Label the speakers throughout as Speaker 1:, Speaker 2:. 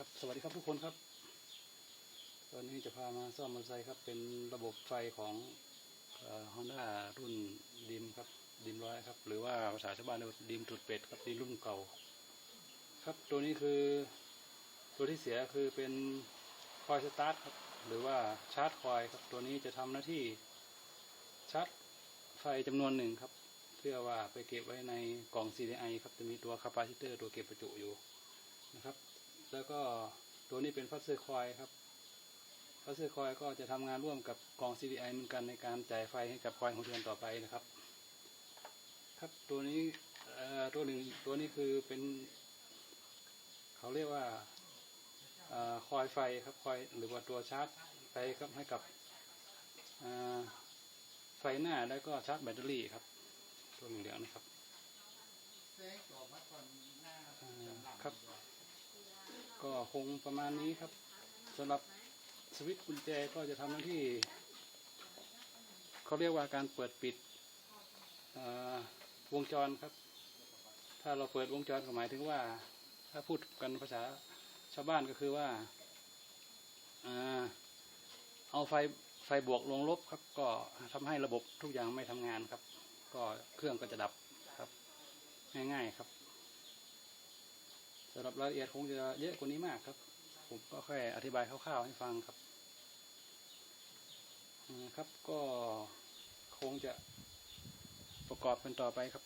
Speaker 1: ครับสวัสดีครับทุกคนครับตอนนี้จะพามาซ่อมมอเตอร์ไซค์ครับ เป็นระบบไฟของฮอนด้ารุ่นดิมครับดิมร้อยครับ หรือว่าภาษาชาวบ้านเรียกว่าดิมจุดเป็ดครับดิมรุ่นเก่า ครับตัวนี้คือตัวที่เสียคือเป็นคอยสตาร์ทครับหรือว่าชาร์จคอยครับตัวนี้จะทำหน้าที่ชาร์จไฟจำนวนหนึ่งครับ เพื่อว่าไปเก็บไว้ในกล่อง CDI ครับจะมีตัวคาปาซิเตอร์ตัวเก็บประจุอยู่นะครับ แล้วก็ตัวนี้เป็นฟัสเซอร์คอยครับฟัสเซอร์คอยก็จะทำงานร่วมกับกล่อง CDI เหมือนกันในการจ่ายไฟให้กับคอยของเทือนต่อไปนะครับ ครับตัวนี้เอ่อตัวหนึ่งตัวนี้คือเป็น เขาเรียกว่าเอ่อคอยไฟครับคอยหรือว่าตัวชาร์จไฟครับให้กับเอ่อไฟหน้าแล้วก็ชาร์จแบตเตอรี่ครับ ตัวเหลืองๆนะครับอ่าครับ ก็คงประมาณนี้ครับสำหรับสวิตช์กุญแจก็จะทำหน้าที่ เขาเรียกว่าการเปิดปิดวงจรครับ ถ้าเราเปิดวงจรก็หมายถึงว่า ถ้าพูดกันภาษาชาวบ้านก็คือว่าอ่าเอาไฟไฟบวกลงลบครับ ก็ทำให้ระบบทุกอย่างไม่ทำงานครับ ก็เครื่องก็จะดับครับ ง่ายๆครับ สำหรับรายละเอียดคงจะเยอะกว่านี้มากครับ ผมก็แค่อธิบายคร่าวๆให้ฟังครับนะครับก็คงจะประกอบกันต่อไปครับ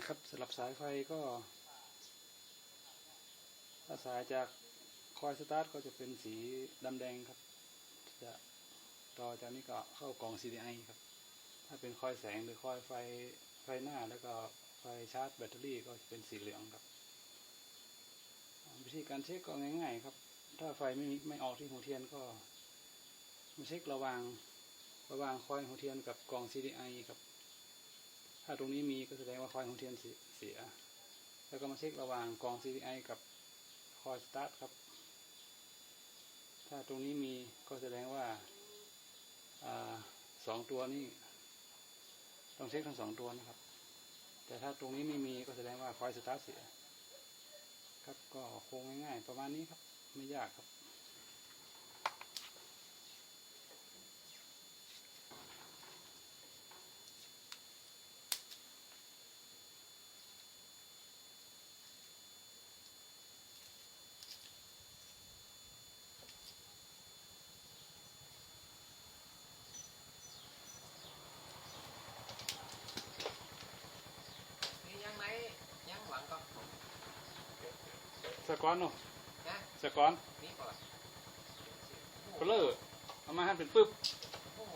Speaker 1: นะครับสลับสายไฟก็ถ้าสายจากคอยสตาร์ทก็จะเป็นสีดำแดงครับ จะต่อจากนี้ก็เข้ากล่อง CDI ครับ ถ้าเป็นคอยแสงหรือคอยไฟไฟหน้าแล้วก็ไฟชาร์จแบตเตอรี่ก็จะเป็นสีเหลืองครับ วิธีการเช็คก็ง่าย ๆ ครับ ถ้าไฟไม่ไม่ออกที่หัวเทียนก็มาเช็คระวางระวางคอยหัวเทียนกับกล่อง CDI ครับ ถ้าตรงนี้มีก็แสดงว่าคอยของเทียนเสีย แล้วก็มาเช็คระหว่างกอง CDI กับคอยสตาร์ทครับ ถ้าตรงนี้มีก็แสดงว่าอสองตัวนี้ ต้องเช็คทั้งสองตัวนะครับ แต่ถ้าตรงนี้ไม่มีก็แสดงว่าคอยสตาร์ทเสีย ครับก็คงง่ายๆ ประมาณนี้ครับ ไม่ยากครับ
Speaker 2: นี่ยังไหนยังหวังก็
Speaker 1: สกอนเนาะ
Speaker 2: นะ
Speaker 1: สกอน
Speaker 2: นี่ก่อน
Speaker 1: เพลเลอร์เอามาให้เป็นปึ๊บ
Speaker 2: โอ้โห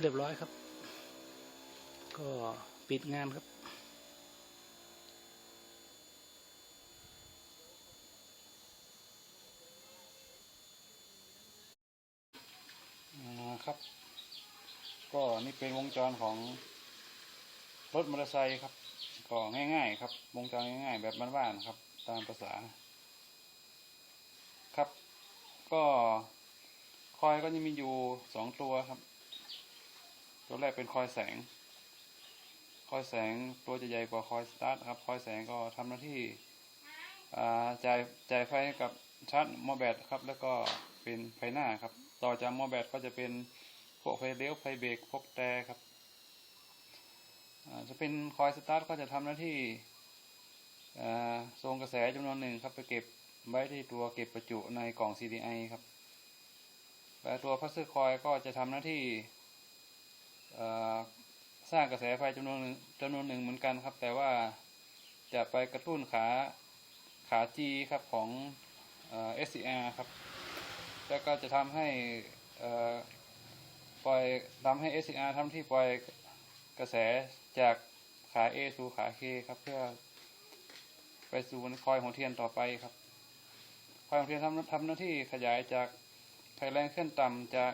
Speaker 1: เรียบร้อยครับ ก็ปิดงานครับครับ ก็นี่เป็นวงจรของรถมอเตอร์ไซค์ครับ ก็ง่าย ๆ ครับ วงจรง่าย ๆ แบบบ้านๆครับ ตามภาษา ครับ ก็คอยก็จะมีอยู่สองตัวครับ ตัวแรกเป็นคอยแสง คอยแสงตัวจะใหญ่กว่าคอยสตาร์ทครับ คอยแสงก็ทำหน้าที่จ่ายจ่ายไฟให้กับชาร์จมอแบตครับ แล้วก็เป็นไฟหน้าครับ ต่อจากมอแบตก็จะเป็นพวกไฟเลี้ยวไฟเบรกพวกแต่ครับจะเป็นคอยสตาร์ทก็จะทำหน้าที่อ่าทรงกระแสจำนวนหนึ่งครับ ไปเก็บไว้ที่ตัวเก็บประจุในกล่อง CDI ครับ และตัวพัสเซอร์คอยก็จะทำหน้าที่ สร้างกระแสไฟจำนวนหนึ่งจำนวนหนึ่งเหมือนกันครับ แต่ว่าจะไปกระตุ้นขาขา G ครับของอ่า SCR ครับ แล้วก็จะทำให้ปล่อยทำให้ SCR ทำที่ปล่อยกระแสจากขา A สู่ขา K ครับ เพื่อไปสู่คอยหัวเทียนต่อไปครับ คอยหัวเทียนทำทำหน้าที่ขยายจากไฟแรงขึ้นต่ำจะ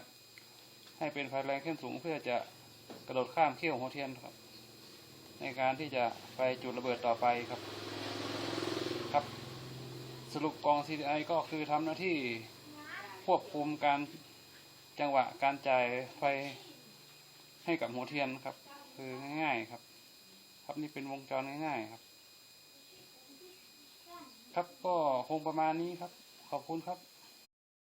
Speaker 1: ให้เป็นไฟแรงขึ้นสูงเพื่อจะ กระโดดข้ามเขี้ยวหัวเทียนครับ ในการที่จะไปจุดระเบิดต่อไปครับ ครับ สรุปกอง CDI ก็คือทำหน้าที่ควบคุมการจังหวะการจ่ายไฟให้กับหัวเทียนครับ คือง่ายๆครับ ครับนี่เป็นวงจรง่าย ๆ ครับ ครับก็คงประมาณนี้ครับ ขอบคุณครับ